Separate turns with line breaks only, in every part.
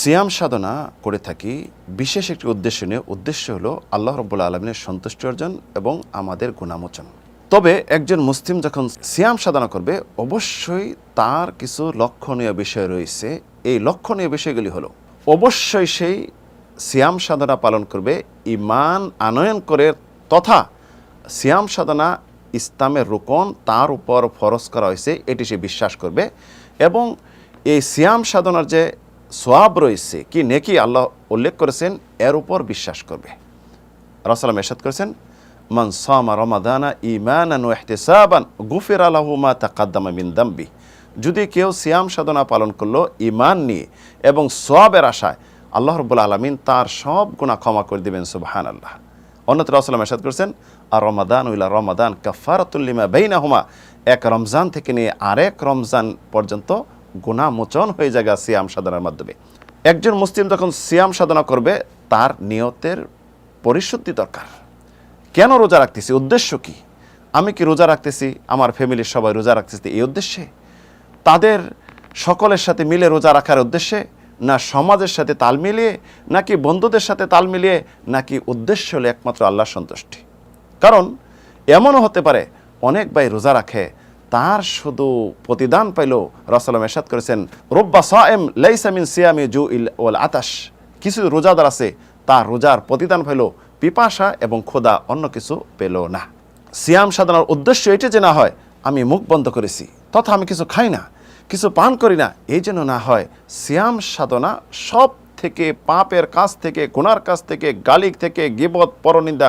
সিয়াম সাধনা করে থাকি, বিশেষ একটি উদ্দেশ্য নিয়ে। উদ্দেশ্য হলো আল্লাহ রব্বুল্লা আলমিনের সন্তুষ্টি অর্জন এবং আমাদের গুণামোচন। তবে একজন মুসলিম যখন সিয়াম সাধনা করবে, অবশ্যই তার কিছু লক্ষণীয় বিষয় রয়েছে। এই লক্ষণীয় বিষয়গুলি হলো, অবশ্যই সেই সিয়াম সাধনা পালন করবে ইমান আনয়ন করে তথা সিয়াম সাধনা ইসলামের রোকন তার উপর ফরজ করা হয়েছে, এটি সে বিশ্বাস করবে। এবং এই সিয়াম সাধনার যে সোয়াব রয়েছে কি নেকি আল্লাহ উল্লেখ করেছেন, এর উপর বিশ্বাস করবে। রাসালাম এরশাদ করেছেন, মান সামা রমাদানা ইমানান ওয়া ইহতিসাবান, গুফির তাকাদ্দামা মিন দাম্বি। যদি কেউ সিয়াম সাধনা পালন করল ইমান নিয়ে এবং সোয়াবের আশায়, আল্লাহ রব্বুল আলমিন তার সব গুণা ক্ষমা করে দিবেন সুবহান আল্লাহ অন্যত্র রাসালাম এরশাদ করেছেন আর রমাদান উইলা রমাদান কাফারাতুল্লিমা বেইনাহুমা। এক রমজান থেকে নিয়ে আরেক রমজান পর্যন্ত গুণা মোচন হয়ে যায় সিয়াম সাধনার মাধ্যমে। একজন মুসলিম যখন সিয়াম সাধনা করবে, তার নিয়তের পরিশুদ্ধি দরকার। কেন রোজা রাখতেছি? উদ্দেশ্য কি? আমি কি রোজা রাখতেছি? আমার ফ্যামিলির সবাই রোজা রাখতেছি এই উদ্দেশ্যে? তাদের সকলের সাথে মিলে রোজা রাখার উদ্দেশ্যে? না সমাজের সাথে তাল মিলিয়ে? নাকি বন্ধুদের সাথে তাল মিলিয়ে? নাকি উদ্দেশ্য হলো একমাত্র আল্লাহর সন্তুষ্টি? কারণ এমনও হতে পারে, অনেক ভাই রোজা রাখে তার শুধু প্রতিদান পাইল রসলাম এরশাদ করেছেন, রব্বা সায়েম লাইসামিন সিয়ামি জু ইল ওয়াল আতাস কিছু রোজাদার আছে, তার রোজার প্রতিদান পাইল, পিপাসা এবং খোদা অন্য কিছু পেল না। সিয়াম সাধনার উদ্দেশ্য এটা যে না হয়, আমি মুখ বন্ধ করেছি, তথা আমি কিছু খাই না, কিছু পান করি না, এই জন্য না হয়, সিয়াম সাধনা সব থেকে, পাপের কাছ থেকে, গুনার কাছ থেকে গালিক থেকে, গিবত, পরনিন্দা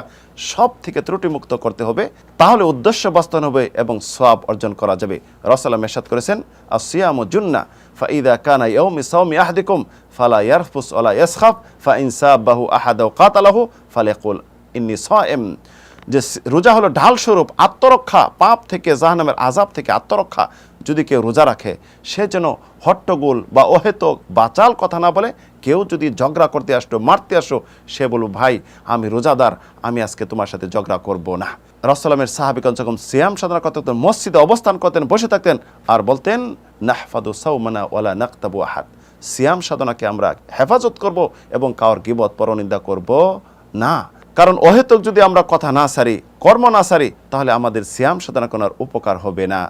সব থেকে ত্রুটিমুক্ত করতে হবে। তাহলে উদ্দেশ্য বাস্তবায়ন হবে এবং সওয়াব অর্জন করা যাবে। রসালাম এরশাদ করেছেন আর সিয়াম জুন্না, ফাইদা কানা ইয়ৌমি সাওমি আহদিকুম, ফালা ইয়ারফুস ওলা ইয়াসখাফ ফা ইনসাবাহু আহাদাও কাতালাহু ফালেকুল ইন্নি সায়েম যে রোজা হলো ঢাল স্বরূপ আত্মরক্ষা, পাপ থেকে জাহানামের আজাব থেকে আত্মরক্ষা যদি কেউ রোজা রাখে, সে যেন হট্টগোল বা অহেতুক বাচাল কথা না বলে, কেউ যদি ঝগড়া করতে আসতো, মারতে আসো, সে বলব ভাই, আমি রোজাদার, আমি আজকে তোমার সাথে ঝগড়া করব না। রসলামের সাহাবিগঞ্জ যখন সিয়াম সাধনা করতে হতেন মসজিদে অবস্থান করতেন, বসে থাকতেন আর বলতেন নাহফাদু সৌমানা ওয়ালা নাক্তাবু আহাদ। সিয়াম সাধনাকে আমরা হেফাজত করব এবং কাউর গিবত পরনিন্দা করব না। কারণ অহেতুক যদি আমরা কথা না সারি, কর্ম না সারি, তাহলে আমাদের শ্যাম সাধনা করার উপকার হবে না।